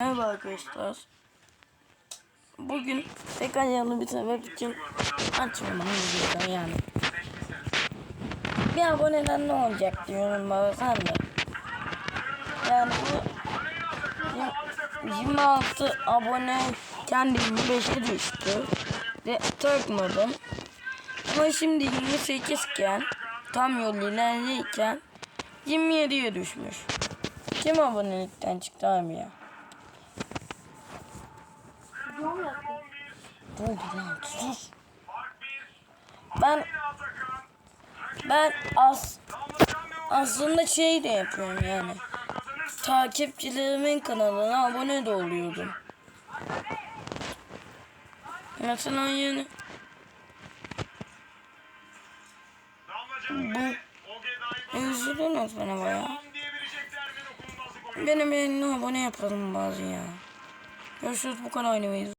Merhaba arkadaşlar. Bugün tekrar yanı bir sebep için açmadım videoda yani. Bir aboneden ne olacak diyorum bana sen de. Yani bu yirmi- 26 abone kendi 25'e düştü. Ve takmadım. Ama şimdi 28 iken tam yol ilerleyken 27'ye düşmüş. Kim abonelikten çıktı abi ya? Dur lan sus. Ben ben as aslında şey de yapıyorum yani. Takipçilerimin kanalına abone de oluyordum. Mesela yani bu üzülüyorsunuz bana baya. Benim eline abone yapalım bazı ya. Görüşürüz bu kadar oynamayız.